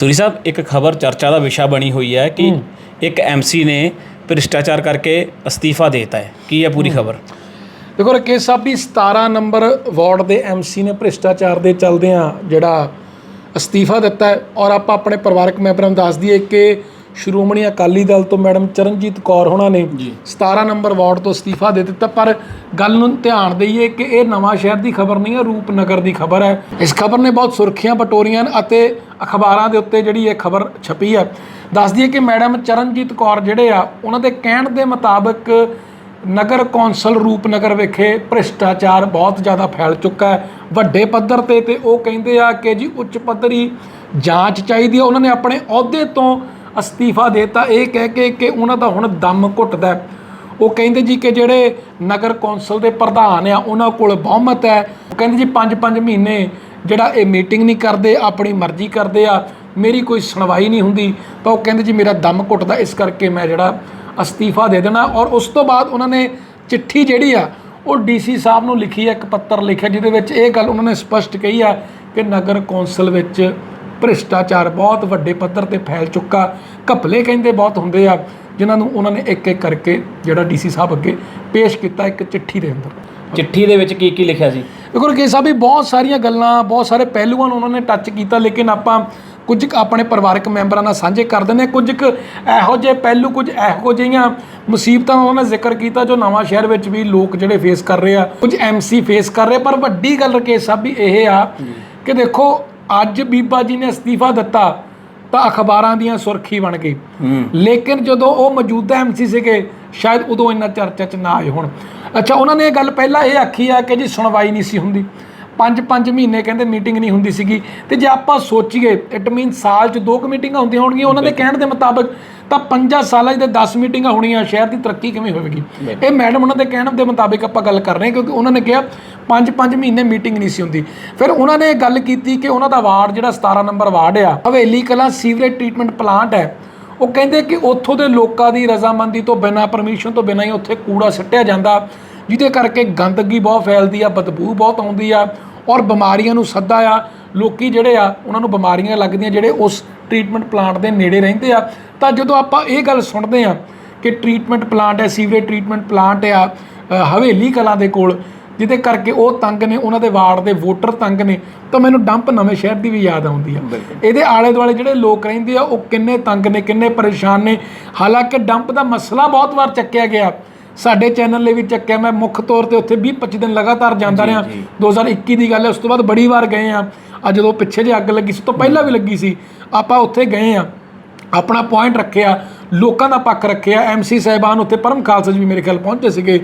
ਸੂਰੀ ਸਾਹਿਬ ਇੱਕ ਖਬਰ ਚਰਚਾ ਦਾ ਵਿਸ਼ਾ ਬਣੀ ਹੋਈ ਹੈ ਕਿ ਇੱਕ ਐਮਸੀ ਨੇ ਭ੍ਰਿਸ਼ਟਾਚਾਰ ਕਰਕੇ ਅਸਤੀਫਾ ਦੇਤਾ ਹੈ। ਕੀ ਹੈ ਪੂਰੀ ਖਬਰ? ਦੇਖੋ ਰਕੇਸ਼ ਸਾਹਿਬ ਵੀ 17 ਨੰਬਰ ਵਾਰਡ ਦੇ ਐਮਸੀ ਨੇ ਭ੍ਰਿਸ਼ਟਾਚਾਰ ਦੇ ਚਲਦਿਆਂ ਜਿਹੜਾ ਅਸਤੀਫਾ ਦਿੱਤਾ ਹੈ। ਔਰ ਆਪਾਂ ਆਪਣੇ ਪਰਿਵਾਰਕ ਮੈਂਬਰਾਂ ਨੂੰ ਦੱਸ ਦਈਏ ਕਿ ਸ਼੍ਰੋਮਣੀ ਅਕਾਲੀ ਦਲ ਤੋਂ ਮੈਡਮ ਚਰਨਜੀਤ ਕੌਰ ਹੋਣਾ ਨੇ 17 ਨੰਬਰ ਵਾਰਡ ਤੋਂ ਅਸਤੀਫਾ ਦੇ ਦਿੱਤਾ ਪਰ ਗੱਲ ਨੂੰ ਧਿਆਨ ਦਈਏ ਕਿ ਇਹ ਨਵਾਂ ਸ਼ਹਿਰ ਦੀ ਖਬਰ ਨਹੀਂ ਹੈ ਰੂਪਨਗਰ ਦੀ ਖਬਰ ਹੈ। ਇਸ ਖਬਰ ਨੇ ਬਹੁਤ ਸੁਰਖੀਆਂ ਬਟੋਰੀਆਂ ਹਨ ਅਤੇ ਅਖਬਾਰਾਂ ਦੇ ਉੱਤੇ ਜਿਹੜੀ ਇਹ ਖਬਰ ਛਪੀ ਹੈ। ਦੱਸ ਦਈਏ ਕਿ ਮੈਡਮ ਚਰਨਜੀਤ ਕੌਰ ਜਿਹੜੇ ਆ ਉਹਨਾਂ ਦੇ ਕਹਿਣ ਦੇ ਮੁਤਾਬਕ ਨਗਰ ਕੌਂਸਲ ਰੂਪਨਗਰ ਵਿਖੇ ਭ੍ਰਿਸ਼ਟਾਚਾਰ ਬਹੁਤ ਜ਼ਿਆਦਾ ਫੈਲ ਚੁੱਕਾ ਹੈ। ਵੱਡੇ ਪੱਧਰ ਤੇ ਤੇ ਉਹ ਕਹਿੰਦੇ ਆ ਕਿ ਜੀ ਉੱਚ ਪੱਧਰੀ ਜਾਂਚ ਚਾਹੀਦੀ ਹੈ। ਉਹਨਾਂ ਨੇ ਆਪਣੇ ਅਹੁਦੇ ਤੋਂ ਅਸਤੀਫਾ ਦੇਤਾ। ਇਹ ਕਹਿ ਕੇ ਕਿ ਉਹਨਾਂ ਦਾ ਹੁਣ ਦਮ ਘੁੱਟਦਾ ਉਹ ਕਹਿੰਦੇ ਜੀ ਕਿ ਜਿਹੜੇ ਨਗਰ ਕੌਂਸਲ ਦੇ ਪ੍ਰਧਾਨ ਆ, ਉਹਨਾਂ ਕੋਲ ਬਹੁਮਤ ਹੈ। ਉਹ ਕਹਿੰਦੇ ਜੀ 5-5 ਮਹੀਨੇ ਜਿਹੜਾ ਇਹ ਮੀਟਿੰਗ ਨਹੀਂ ਕਰਦੇ, ਆਪਣੀ ਮਰਜ਼ੀ ਕਰਦੇ ਆ, ਮੇਰੀ ਕੋਈ ਸੁਣਵਾਈ ਨਹੀਂ ਹੁੰਦੀ। ਤਾਂ ਉਹ ਕਹਿੰਦੇ ਜੀ ਮੇਰਾ ਦਮ ਘੁੱਟਦਾ, ਇਸ ਕਰਕੇ ਮੈਂ ਜਿਹੜਾ ਅਸਤੀਫਾ ਦੇ ਦੇਣਾ। ਔਰ ਉਸ ਤੋਂ ਬਾਅਦ ਉਹਨਾਂ ਨੇ ਚਿੱਠੀ ਜਿਹੜੀ ਆ, ਉਹ ਡੀਸੀ ਸਾਹਿਬ ਨੂੰ ਲਿਖੀ ਹੈ ਇੱਕ ਪੱਤਰ ਲਿਖਿਆ, ਜਿਹਦੇ ਵਿੱਚ ਇਹ ਗੱਲ ਉਹਨਾਂ ਨੇ ਸਪਸ਼ਟ ਕਹੀ ਆ ਕਿ ਨਗਰ ਕੌਂਸਲ ਵਿੱਚ ਭ੍ਰਿਸ਼ਟਾਚਾਰ ਬਹੁਤ ਵੱਡੇ ਪੱਧਰ ਤੇ ਫੈਲ ਚੁੱਕਾ। ਘਪਲੇ ਕਹਿੰਦੇ ਬਹੁਤ ਹੁੰਦੇ ਆ ਜਿਨ੍ਹਾਂ ਨੂੰ ਉਹਨਾਂ ਨੇ ਇੱਕ ਇੱਕ ਕਰਕੇ ਜਿਹੜਾ ਡੀਸੀ ਸਾਹਿਬ ਅੱਗੇ ਪੇਸ਼ ਕੀਤਾ ਇੱਕ ਚਿੱਠੀ ਦੇ ਅੰਦਰ। ਚਿੱਠੀ ਦੇ ਵਿੱਚ ਕੀ ਕੀ ਲਿਖਿਆ ਸੀ? ਦੇਖੋ ਰਕੇਸ਼ ਸਾਹਿਬ ਵੀ ਬਹੁਤ ਸਾਰੀਆਂ ਗੱਲਾਂ ਬਹੁਤ ਸਾਰੇ ਪਹਿਲੂਆਂ ਨੂੰ ਉਹਨਾਂ ਨੇ ਟੱਚ ਕੀਤਾ ਲੇਕਿਨ ਆਪਾਂ ਕੁਝ ਕੁ ਆਪਣੇ ਪਰਿਵਾਰਕ ਮੈਂਬਰਾਂ ਨਾਲ ਸਾਂਝੇ ਕਰ ਦਿੰਦੇ ਕੁਝ ਕੁ ਇਹੋ ਜਿਹੇ ਪਹਿਲੂ ਕੁਝ ਇਹੋ ਜਿਹੀਆਂ ਮੁਸੀਬਤਾਂ ਉਹਨਾਂ ਨੇ ਜ਼ਿਕਰ ਕੀਤਾ ਜੋ ਨਵਾਂ ਸ਼ਹਿਰ ਵਿੱਚ ਵੀ ਲੋਕ ਜਿਹੜੇ ਫੇਸ ਕਰ ਰਹੇ ਆ ਕੁਝ ਐਮਸੀ ਫੇਸ ਕਰ ਰਹੇ ਪਰ ਵੱਡੀ ਗੱਲ ਰਕੇਸ਼ ਸਾਹਿਬ ਵੀ ਇਹ ਆ ਕਿ ਦੇਖੋ ਅੱਜ ਬੀਬਾ ਜੀ ਨੇ ਅਸਤੀਫਾ ਦਿੱਤਾ ਤਾਂ ਅਖਬਾਰਾਂ ਦੀਆਂ ਸੁਰਖੀ ਬਣ ਗਈ। ਲੇਕਿਨ ਜਦੋਂ ਉਹ ਮੌਜੂਦਾ ਐਮਸੀ ਸੀਗੇ ਸ਼ਾਇਦ ਉਦੋਂ ਇੰਨਾ ਚਰਚਾ 'ਚ ਨਾ ਆਏ ਹੁਣ। ਅੱਛਾ ਉਹਨਾਂ ਨੇ ਇਹ ਗੱਲ ਪਹਿਲਾਂ ਇਹ ਆਖੀ ਆ ਕਿ ਜੀ ਸੁਣਵਾਈ ਨਹੀਂ ਸੀ ਹੁੰਦੀ। ਪੰਜ ਪੰਜ ਮਹੀਨੇ ਕਹਿੰਦੇ ਮੀਟਿੰਗ ਨਹੀਂ ਹੁੰਦੀ ਸੀਗੀ। ਤੇ ਜੇ ਆਪਾਂ ਸੋਚੀਏ ਇਟ ਮੀਨ ਸਾਲ 'ਚ ਦੋ ਕੁ ਮੀਟਿੰਗਾਂ ਹੁੰਦੀਆਂ ਹੋਣਗੀਆਂ। ਉਹਨਾਂ ਦੇ ਕਹਿਣ ਦੇ ਮੁਤਾਬਕ ਤਾਂ ਪੰਜਾਂ ਸਾਲਾਂ 'ਚ ਤੇ 10 ਮੀਟਿੰਗਾਂ ਹੋਣੀਆਂ ਸ਼ਹਿਰ ਦੀ ਤਰੱਕੀ ਕਿਵੇਂ ਹੋਵੇਗੀ? ਇਹ ਮੈਡਮ ਉਹਨਾਂ ਦੇ ਕਹਿਣ ਦੇ ਮੁਤਾਬਕ ਆਪਾਂ ਗੱਲ ਕਰ ਰਹੇ ਹਾਂ ਕਿਉਂਕਿ ਉਹਨਾਂ ਨੇ ਕਿਹਾ ਪੰਜ ਪੰਜ ਮਹੀਨੇ ਮੀਟਿੰਗ ਨਹੀਂ ਸੀ ਹੁੰਦੀ। ਫਿਰ ਉਹਨਾਂ ਨੇ ਇਹ ਗੱਲ ਕੀਤੀ ਕਿ ਉਹਨਾਂ ਦਾ ਵਾਰਡ ਜਿਹੜਾ 17 ਨੰਬਰ ਵਾਰਡ ਆ Haveli Kalan sewerage treatment plant ਹੈ। ਉਹ ਕਹਿੰਦੇ ਕਿ ਉੱਥੋਂ ਦੇ ਲੋਕਾਂ ਦੀ ਰਜ਼ਾਮੰਦੀ ਤੋਂ ਬਿਨਾਂ ਪਰਮਿਸ਼ਨ ਤੋਂ ਬਿਨਾਂ ਹੀ ਉੱਥੇ ਕੂੜਾ ਸਿੱਟਿਆ ਜਾਂਦਾ ਜਿਹਦੇ ਕਰਕੇ ਗੰਦਗੀ ਬਹੁਤ ਫੈਲਦੀ ਆ ਬਦਬੂ ਬਹੁਤ ਆਉਂਦੀ ਆ। ਔਰ ਬਿਮਾਰੀਆਂ ਨੂੰ ਸੱਦਾ ਆ ਲੋਕੀ ਜਿਹੜੇ ਆ ਉਹਨਾਂ ਨੂੰ ਬਿਮਾਰੀਆਂ ਲੱਗਦੀਆਂ ਜਿਹੜੇ ਉਸ ਟ੍ਰੀਟਮੈਂਟ ਪਲਾਂਟ ਦੇ ਨੇੜੇ ਰਹਿੰਦੇ ਆ। ਤਾਂ ਜਦੋਂ ਆਪਾਂ ਇਹ ਗੱਲ ਸੁਣਦੇ ਆ ਕਿ ਟ੍ਰੀਟਮੈਂਟ ਪਲਾਂਟ ਹੈ ਸੀਵਰੇਜ ਟ੍ਰੀਟਮੈਂਟ ਪਲਾਂਟ ਆ ਹਵੇਲੀ ਕਲਾਂ ਦੇ ਕੋਲ ਜਿਹਦੇ ਕਰਕੇ ਉਹ ਤੰਗ ਨੇ ਉਹਨਾਂ ਦੇ ਵਾਰਡ ਦੇ ਵੋਟਰ ਤੰਗ ਨੇ ਤਾਂ ਮੈਨੂੰ ਡੰਪ ਨਵੇਂ ਸ਼ਹਿਰ ਦੀ ਵੀ ਯਾਦ ਆਉਂਦੀ ਆ। ਇਹਦੇ ਆਲੇ ਦੁਆਲੇ ਜਿਹੜੇ ਲੋਕ ਰਹਿੰਦੇ ਆ ਉਹ ਕਿੰਨੇ ਤੰਗ ਨੇ ਕਿੰਨੇ ਪਰੇਸ਼ਾਨ ਨੇ। ਹਾਲਾਂਕਿ ਡੰਪ ਦਾ ਮਸਲਾ ਬਹੁਤ ਵਾਰ ਚੱਕਿਆ ਗਿਆ। ਸਾਡੇ ਚੈਨਲ ਲਈ ਵੀ ਚੱਕਿਆ ਮੈਂ ਮੁੱਖ ਤੌਰ ਤੇ ਉੱਥੇ 20 25 ਦਿਨ ਲਗਾਤਾਰ ਜਾਂਦਾ ਰਿਹਾ। 2021 ਦੀ ਗੱਲ ਹੈ ਉਸ ਤੋਂ ਬਾਅਦ ਬੜੀ ਵਾਰ ਗਏ ਆ ਆ ਜਦੋਂ ਪਿੱਛੇ ਜੇ ਅੱਗ ਲੱਗੀ ਸੀ ਤੋਂ ਪਹਿਲਾਂ ਵੀ ਲੱਗੀ ਸੀ। ਆਪਾਂ ਉੱਥੇ ਗਏ ਆ ਆਪਣਾ ਪੁਆਇੰਟ ਰੱਖਿਆ ਲੋਕਾਂ ਦਾ ਪੱਖ ਰੱਖਿਆ ਐਮਸੀ ਸਾਹਿਬਾਨ ਉੱਥੇ ਪਰਮ ਖਾਲਸਾ ਜੀ ਵੀ ਮੇਰੇ ਖਿਆਲ ਪਹੁੰਚੇ ਸੀਗੇ।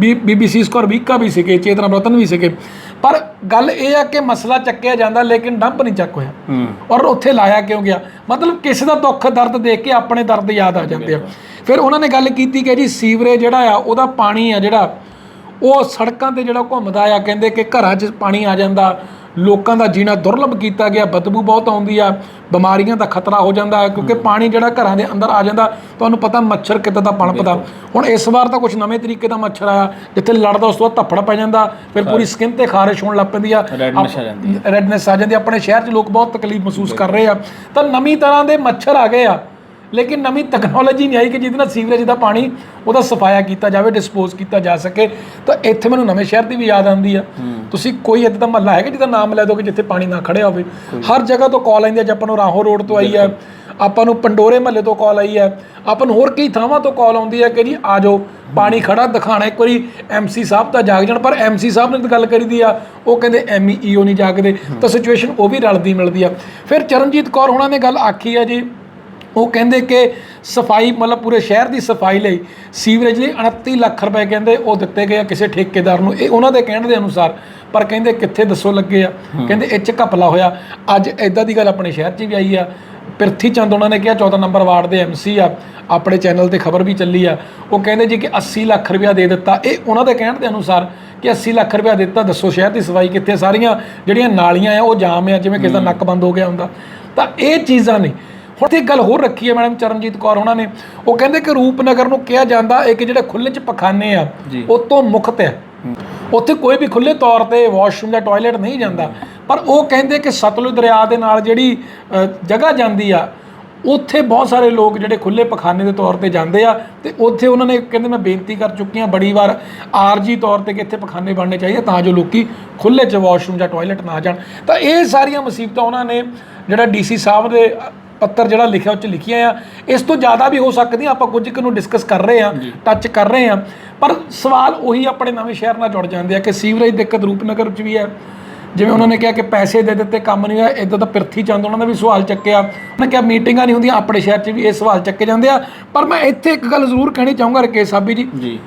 ਬੀ ਬੀਬੀਸੀ ਸਕੋਰ ਵੀਕਾ ਵੀ ਸੀਗੇ ਚੇਤਨਾ ਰਤਨ ਵੀ ਸੀਗੇ। ਪਰ ਗੱਲ ਇਹ ਆ ਕਿ ਮਸਲਾ ਚੱਕਿਆ ਜਾਂਦਾ ਲੇਕਿਨ ਡੰਪ ਨਹੀਂ ਚੱਕ ਹੋਇਆ। ਔਰ ਉੱਥੇ ਲਾਇਆ ਕਿਉਂ ਗਿਆ? ਮਤਲਬ ਕਿਸੇ ਦਾ ਦੁੱਖ ਦਰਦ ਦੇਖ ਕੇ ਆਪਣੇ ਦਰਦ ਯਾਦ ਆ ਜਾਂਦੇ ਆ। ਫਿਰ ਉਹਨਾਂ ਨੇ ਗੱਲ ਕੀਤੀ ਕਿ ਜੀ ਸੀਵਰੇਜ ਜਿਹੜਾ ਆ ਉਹਦਾ ਪਾਣੀ ਆ ਜਿਹੜਾ ਉਹ ਸੜਕਾਂ ਤੇ ਜਿਹੜਾ ਘੁੰਮਦਾ ਆ ਕਹਿੰਦੇ ਕਿ ਘਰਾਂ 'ਚ ਪਾਣੀ ਆ ਜਾਂਦਾ। ਲੋਕਾਂ ਦਾ ਜੀਣਾ ਦੁਰਲਭ ਕੀਤਾ ਗਿਆ ਬਦਬੂ ਬਹੁਤ ਆਉਂਦੀ ਆ ਬਿਮਾਰੀਆਂ ਦਾ ਖਤਰਾ ਹੋ ਜਾਂਦਾ ਹੈ ਕਿਉਂਕਿ ਪਾਣੀ ਜਿਹੜਾ ਘਰਾਂ ਦੇ ਅੰਦਰ ਆ ਜਾਂਦਾ ਤੁਹਾਨੂੰ ਪਤਾ ਮੱਛਰ ਕਿੱਦਾਂ ਦਾ ਪਣਪਦਾ। ਹੁਣ ਇਸ ਵਾਰ ਤਾਂ ਕੁਝ ਨਵੇਂ ਤਰੀਕੇ ਦਾ ਮੱਛਰ ਆਇਆ ਜਿੱਥੇ ਲੜਦਾ ਉਸ ਤੋਂ ਬਾਅਦ ਧੱਫੜ ਪੈ ਜਾਂਦਾ ਫਿਰ ਪੂਰੀ ਸਕਿਨ ਤੇ ਖਾਰਿਸ਼ ਹੋਣ ਲੱਗ ਪੈਂਦੀ ਆ। Redness ਆ ਜਾਂਦੀ ਰੈਡਨੈਸ ਆ ਜਾਂਦੀ ਆ। ਆਪਣੇ ਸ਼ਹਿਰ 'ਚ ਲੋਕ ਬਹੁਤ ਤਕਲੀਫ ਮਹਿਸੂਸ ਕਰ ਰਹੇ ਆ। ਤਾਂ ਨਵੀਂ ਤਰ੍ਹਾਂ ਦੇ ਮੱਛਰ ਆ ਗਏ ਆ। ਲੇਕਿਨ ਨਵੀਂ ਟੈਕਨੋਲੋਜੀ ਨਹੀਂ ਆਈ ਕਿ ਜਿਹਦੇ ਨਾਲ ਸੀਵਰੇਜ ਦਾ ਪਾਣੀ ਉਹਦਾ ਸਫਾਇਆ ਕੀਤਾ ਜਾਵੇ ਡਿਸਪੋਜ਼ ਕੀਤਾ ਜਾ ਸਕੇ। ਤਾਂ ਇੱਥੇ ਮੈਨੂੰ ਨਵੇਂ ਸ਼ਹਿਰ ਦੀ ਵੀ ਯਾਦ ਆਉਂਦੀ ਆ। ਤੁਸੀਂ ਕੋਈ ਇੱਦਾਂ ਦਾ ਮਹੱਲਾ ਹੈਗਾ ਜਿਹਦਾ ਨਾਮ ਲੈ ਦੋਗੇ ਜਿੱਥੇ ਪਾਣੀ ਨਾ ਖੜਿਆ ਹੋਵੇ? ਹਰ ਜਗ੍ਹਾ ਤੋਂ ਕਾਲ ਆਉਂਦੀ ਹੈ ਜੇ ਆਪਾਂ ਨੂੰ ਰਾਹੋਂ ਰੋਡ ਤੋਂ ਆਈ ਹੈ ਆਪਾਂ ਨੂੰ ਪੰਡੋਰੇ ਮਹੱਲੇ ਤੋਂ ਕਾਲ ਆਈ ਹੈ ਆਪਾਂ ਨੂੰ ਹੋਰ ਕਈ ਥਾਵਾਂ ਤੋਂ ਕਾਲ ਆਉਂਦੀ ਹੈ ਕਿ ਜੀ ਆ ਜਾਓ ਪਾਣੀ ਖੜਾ ਦਿਖਾਣਾ। ਇੱਕ ਵਾਰੀ ਐਮਸੀ ਸਾਹਿਬ ਤਾਂ ਜਾਗ ਜਾਣ ਪਰ ਐਮਸੀ ਸਾਹਿਬ ਨੇ ਤਾਂ ਗੱਲ ਕਰੀਦੀ ਆ। ਉਹ ਕਹਿੰਦੇ ਐਮਈਓ ਨਹੀਂ ਜਾਗਦੇ। ਤਾਂ ਸਿਚੁਏਸ਼ਨ ਉਹ ਵੀ ਰਲਦੀ ਮਿਲਦੀ ਆ। ਫਿਰ ਚਰਨਜੀਤ ਕੌਰ ਹੋਣਾ ਨੇ ਗੱਲ ਆਖੀ ਆ ਜੀ ਉਹ ਕਹਿੰਦੇ ਕਿ ਸਫ਼ਾਈ ਮਤਲਬ ਪੂਰੇ ਸ਼ਹਿਰ ਦੀ ਸਫ਼ਾਈ ਲਈ ਸੀਵਰੇਜ ਲਈ 29 ਲੱਖ ਰੁਪਏ ਕਹਿੰਦੇ ਉਹ ਦਿੱਤੇ ਗਏ ਆ ਕਿਸੇ ਠੇਕੇਦਾਰ ਨੂੰ। ਇਹ ਉਹਨਾਂ ਦੇ ਕਹਿਣ ਦੇ ਅਨੁਸਾਰ ਪਰ ਕਹਿੰਦੇ ਕਿੱਥੇ ਦੱਸੋ ਲੱਗੇ ਆ? ਕਹਿੰਦੇ ਇਹ 'ਚ ਘਪਲਾ ਹੋਇਆ। ਅੱਜ ਐਦਾਂ ਦੀ ਗੱਲ ਆਪਣੇ ਸ਼ਹਿਰ 'ਚ ਵੀ ਆਈ ਆ। ਪਿਰਥੀ ਚੰਦ ਉਹਨਾਂ ਨੇ ਕਿਹਾ 14 ਨੰਬਰ ਵਾਰਡ ਦੇ ਐਮਸੀ ਆ ਆਪਣੇ ਚੈਨਲ ਤੇ ਖਬਰ ਵੀ ਚੱਲੀ ਆ। ਉਹ ਕਹਿੰਦੇ ਜੀ ਕਿ 80 ਲੱਖ ਰੁਪਇਆ ਦੇ ਦਿੱਤਾ। ਇਹ ਉਹਨਾਂ ਦੇ ਕਹਿਣ ਦੇ ਅਨੁਸਾਰ ਕਿ 80 ਲੱਖ ਰੁਪਇਆ ਦਿੱਤਾ। ਦੱਸੋ ਸ਼ਹਿਰ ਦੀ ਸਫ਼ਾਈ ਕਿੱਥੇ ਸਾਰੀਆਂ ਜਿਹੜੀਆਂ ਨਾਲੀਆਂ ਆ ਉਹ ਜਾਮ ਆ ਜਿਵੇਂ ਕਿਸੇ ਦਾ ਨੱਕ ਬੰਦ ਹੋ ਗਿਆ ਹੁੰਦਾ। ਤਾਂ ਇਹ ਚੀਜ਼ਾਂ ਨੇ। ਹੁਣ ਤੇ ਇੱਕ ਗੱਲ ਹੋਰ ਰੱਖੀ ਹੈ ਮੈਡਮ ਚਰਨਜੀਤ ਕੌਰ ਉਹਨਾਂ ਨੇ। ਉਹ ਕਹਿੰਦੇ ਕਿ ਰੂਪਨਗਰ ਨੂੰ ਕਿਹਾ ਜਾਂਦਾ ਇੱਕ ਜਿਹੜੇ ਖੁੱਲੇ ਚ ਪਖਾਨੇ ਆ ਉਹ ਤੋਂ ਮੁਕਤ ਹੈ। ਉੱਥੇ ਕੋਈ ਵੀ ਖੁੱਲੇ ਤੌਰ ਤੇ ਵਾਸ਼ਰੂਮ ਜਾਂ ਟਾਇਲਟ ਨਹੀਂ ਜਾਂਦਾ। ਪਰ ਉਹ ਕਹਿੰਦੇ ਕਿ ਸਤਲੁਜ ਦਰਿਆ ਦੇ ਨਾਲ ਜਿਹੜੀ ਜਗ੍ਹਾ ਜਾਂਦੀ ਆ ਉੱਥੇ ਬਹੁਤ ਸਾਰੇ ਲੋਕ ਜਿਹੜੇ ਖੁੱਲੇ ਪਖਾਨੇ ਦੇ ਤੌਰ ਤੇ ਜਾਂਦੇ ਆ ਤੇ ਉੱਥੇ ਉਹਨਾਂ ਨੇ ਕਹਿੰਦੇ ਮੈਂ ਬੇਨਤੀ ਕਰ ਚੁੱਕੀ ਹਾਂ ਬੜੀ ਵਾਰ ਆਰਜੀ ਤੌਰ ਤੇ ਕਿ ਇੱਥੇ ਪਖਾਨੇ ਬਣਨੇ ਚਾਹੀਦੇ ਤਾਂ ਜੋ ਲੋਕੀ ਖੁੱਲੇ ਚ ਵਾਸ਼ਰੂਮ ਜਾਂ ਟਾਇਲਟ ਨਾ ਜਾਣ। ਤਾਂ ਇਹ ਸਾਰੀਆਂ ਮੁਸੀਬਤਾਂ ਉਹਨਾਂ ਨੇ ਜਿਹੜਾ ਡੀਸੀ ਸਾਹਿਬ ਦੇ ਪੱਤਰ ਜਿਹੜਾ ਲਿਖਿਆ ਉਹ ਚ ਲਿਖੀਆਂ ਆ। ਇਸ ਤੋਂ ਜ਼ਿਆਦਾ ਵੀ ਹੋ ਸਕਦੀਆਂ ਆਪਾਂ ਕੁਝ ਕੁ ਨੂੰ ਡਿਸਕਸ ਕਰ ਰਹੇ ਆ ਟੱਚ ਕਰ ਰਹੇ ਆ ਪਰ ਸਵਾਲ ਉਹੀ ਆਪਣੇ ਨਵੇਂ ਸ਼ਹਿਰ ਨਾਲ ਜੁੜ ਜਾਂਦੇ ਆ ਕਿ ਸੀਵਰੇਜ ਦਿੱਕਤ ਰੂਪਨਗਰ ਚ ਵੀ ਹੈ। ਜਿਵੇਂ ਉਹਨਾਂ ਨੇ ਕਿਹਾ ਕਿ ਪੈਸੇ ਦੇ ਦਿੱਤੇ ਕੰਮ ਨਹੀਂ ਹੋਇਆ ਇਦਾਂ ਤਾਂ ਪਿਰਥੀ ਚੰਦ ਉਹਨਾਂ ਦਾ ਵੀ ਸਵਾਲ ਚੱਕਿਆ। ਉਹਨਾਂ ਕਿਹਾ ਮੀਟਿੰਗਾਂ ਨਹੀਂ ਹੁੰਦੀਆਂ ਆਪਣੇ ਸ਼ਹਿਰ 'ਚ ਵੀ ਇਹ ਸਵਾਲ ਚੱਕੇ ਜਾਂਦੇ ਆ। ਪਰ ਮੈਂ ਇੱਥੇ ਇੱਕ ਗੱਲ ਜ਼ਰੂਰ ਕਹਿਣੀ ਚਾਹੂੰਗਾ ਰਕੇਸ਼ ਸਾਬੀ ਜੀ। ਜੀ।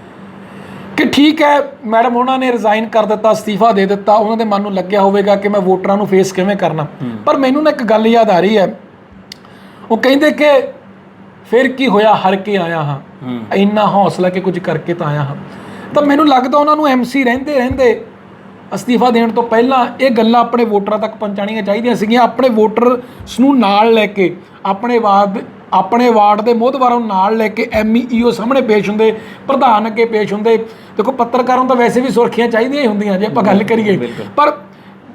ਕਿ ਠੀਕ ਹੈ ਮੈਡਮ ਉਹਨਾਂ ਨੇ ਰਿਜ਼ਾਈਨ ਕਰ ਦਿੱਤਾ ਅਸਤੀਫਾ ਦੇ ਦਿੱਤਾ ਉਹਨਾਂ ਦੇ ਮਨ ਨੂੰ ਲੱਗਿਆ ਹੋਵੇਗਾ ਕਿ ਮੈਂ ਵੋਟਰਾਂ ਨੂੰ ਫੇਸ ਕਿਵੇਂ ਕਰਨਾ। ਪਰ ਮੈਨੂੰ ਨਾ ਇੱਕ ਗੱਲ ਯਾਦ ਆ ਰਹੀ ਹੈ। ਉਹ ਕਹਿੰਦੇ ਕਿ ਫਿਰ ਕੀ ਹੋਇਆ? ਹਰ ਕੇ ਆਇਆ ਹਾਂ। ਇੰਨਾ ਹੌਸਲਾ ਕਿ ਕੁਝ ਕਰਕੇ ਤਾਂ ਆਇਆ ਹਾਂ। ਤਾਂ ਮੈਨੂੰ ਲੱਗਦਾ ਉਹਨਾਂ ਨੂੰ ਐਮਸੀ ਰਹਿੰਦੇ ਰਹਿੰਦੇ ਅਸਤੀਫਾ ਦੇਣ ਤੋਂ ਪਹਿਲਾਂ ਇਹ ਗੱਲਾਂ ਆਪਣੇ ਵੋਟਰਾਂ ਤੱਕ ਪਹੁੰਚਾਉਣੀਆਂ ਚਾਹੀਦੀਆਂ ਸੀਗੀਆਂ। ਆਪਣੇ ਵੋਟਰਸ ਨੂੰ ਨਾਲ ਲੈ ਕੇ ਆਪਣੇ ਵਾਰਡ ਆਪਣੇ ਵਾਰਡ ਦੇ ਮੋਹਤਵਾਰਾਂ ਨੂੰ ਨਾਲ ਲੈ ਕੇ ਐਮਈਓ ਸਾਹਮਣੇ ਪੇਸ਼ ਹੁੰਦੇ ਪ੍ਰਧਾਨ ਅੱਗੇ ਪੇਸ਼ ਹੁੰਦੇ। ਦੇਖੋ ਪੱਤਰਕਾਰਾਂ ਨੂੰ ਤਾਂ ਵੈਸੇ ਵੀ ਸੁਰਖੀਆਂ ਚਾਹੀਦੀਆਂ ਹੀ ਹੁੰਦੀਆਂ ਜੇ ਆਪਾਂ ਗੱਲ ਕਰੀਏ। ਪਰ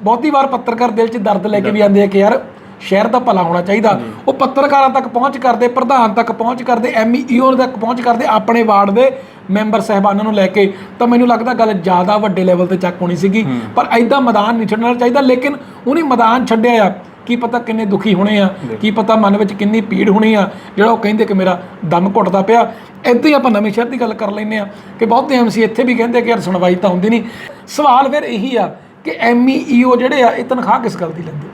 ਬਹੁਤੀ ਵਾਰ ਪੱਤਰਕਾਰ ਦਿਲ 'ਚ ਦਰਦ ਲੈ ਕੇ ਵੀ ਆਉਂਦੇ ਆ ਕਿ ਯਾਰ ਸ਼ਹਿਰ ਦਾ ਭਲਾ ਹੋਣਾ ਚਾਹੀਦਾ। ਉਹ ਪੱਤਰਕਾਰਾਂ ਤੱਕ ਪਹੁੰਚ ਕਰਦੇ ਪ੍ਰਧਾਨ ਤੱਕ ਪਹੁੰਚ ਕਰਦੇ ਐਮਈਓ ਤੱਕ ਪਹੁੰਚ ਕਰਦੇ ਆਪਣੇ ਵਾਰਡ ਦੇ ਮੈਂਬਰ ਸਹਿਬਾਨਾਂ ਨੂੰ ਲੈ ਕੇ। ਤਾਂ ਮੈਨੂੰ ਲੱਗਦਾ ਗੱਲ ਜ਼ਿਆਦਾ ਵੱਡੇ ਲੈਵਲ ਤੇ ਚੱਕ ਹੋਣੀ ਸੀਗੀ। ਪਰ ਐਦਾਂ ਮੈਦਾਨ ਨਹੀਂ ਛੱਡਣਾ ਚਾਹੀਦਾ ਲੇਕਿਨ ਉਹਨੇ ਮੈਦਾਨ ਛੱਡਿਆ ਆ। ਕੀ ਪਤਾ ਕਿੰਨੇ ਦੁਖੀ ਹੋਣੇ ਆ ਕੀ ਪਤਾ ਮਨ ਵਿੱਚ ਕਿੰਨੀ ਪੀੜ ਹੋਣੀ ਆ। ਜਿਹੜਾ ਉਹ ਕਹਿੰਦੇ ਕਿ ਮੇਰਾ ਦਮ ਘੁੱਟਦਾ ਪਿਆ। ਏਦਾਂ ਹੀ ਆਪਾਂ ਨਵੇਂ ਸ਼ਹਿਰ ਦੀ ਗੱਲ ਕਰ ਲੈਂਦੇ ਆ ਕਿ ਬਹੁਤੇ ਐਮਸੀ ਇੱਥੇ ਵੀ ਕਹਿੰਦੇ ਕਿ ਯਾਰ ਸੁਣਵਾਈ ਤਾਂ ਹੁੰਦੀ ਨਹੀਂ। ਸਵਾਲ ਫਿਰ ਇਹੀ ਆ ਕਿ ਐਮਈਓ ਜਿਹੜੇ ਆ ਇਹ ਤਨਖਾਹ ਕਿਸ ਗੱਲ ਦੀ ਲੈਂਦੇ